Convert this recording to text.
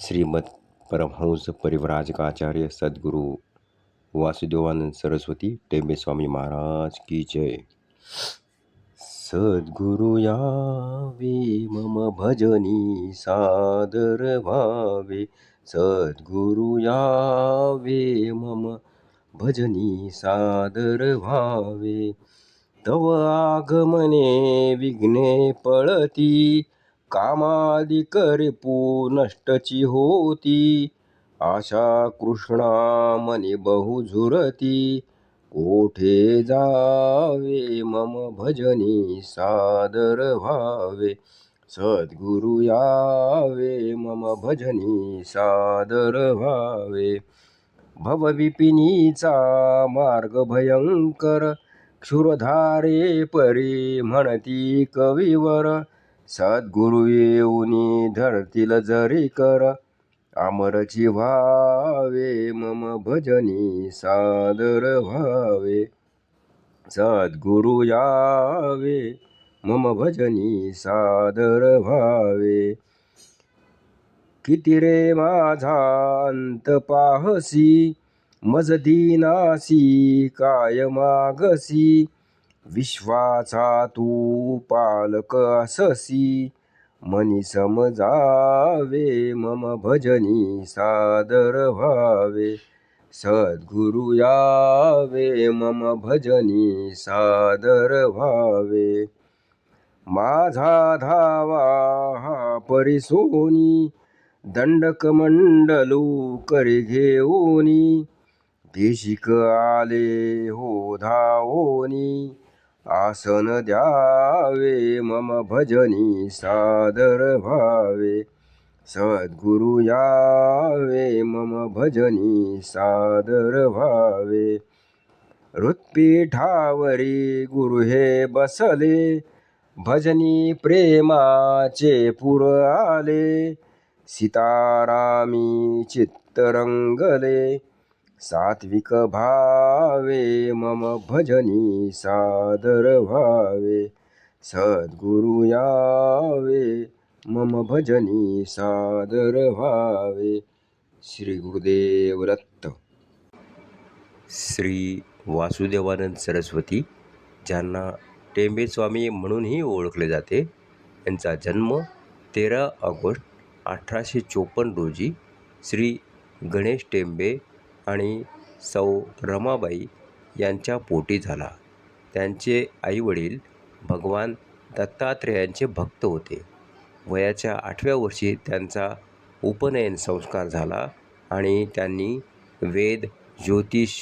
श्रीमद परमहंस परिवराजकाचार्य सद्गुरु वासुदेवानंद सरस्वती टेंबे स्वामी महाराज की जय। सद्गुरु यावे मम भजनी सादर भावे। सद्गुरु यावे मम भजनी सादर व्हावे तव आगमने विघ्ने पळती कामादि करिपू नष्टची होती. आशा कृष्णा मनी बहु झुरती. कोठे जावे मम भजनी सादर व्हावे. सद्गुरु यावे मम भजनी सादर व्हावे. भवविपिनीचा मार्ग भयंकर. क्षुरधारे परी म्हणती कविवर. सद्गुरु येऊनी धरतील जरी कर आमरची व्हावे मम भजनी सादर व्हावे. सद्गुरु यावे मम भजनी सादर व्हावे. किती रे माझा अंत पाहसी मज दीनासी काय मागसी? विश्वाचा तू पालक अससी मनी समजावे मम भजनी सादर व्हावे। सद्गुरु यावे मम भजनी सादर व्हावे। माझा धावा हा परिसोनी दंडकमंडलू करी घेऊनी देशिक आले हो धावोनी। आसन द्यावे मम भजनी सादर भावे. सद्गुरु यावे मम भजनी सादर भावे. हृत्पीठावरी गुरु हे बसले भजनी प्रेमाचे पुर आले. सीतारामी चित्तरंगले सात्विक भावे मम भजनी सादर भावे सद्गुरु यावे मम भजनी सादर भावे। श्री गुरुदेव दत्त श्री वासुदेवानंद सरस्वती ज्यांना टेंबे स्वामी म्हणूनही ओळखले जाते यांचा जन्म तेरा ऑगस्ट अठराशे चोपन्न रोजी श्री गणेश टेंबे आणि सौ रमाबाई यांच्या पोटी झाला. त्यांचे आईवडील भगवान दत्तात्रेयांचे भक्त होते. वयाच्या आठव्या वर्षी त्यांचा उपनयन संस्कार झाला आणि त्यांनी वेद ज्योतिष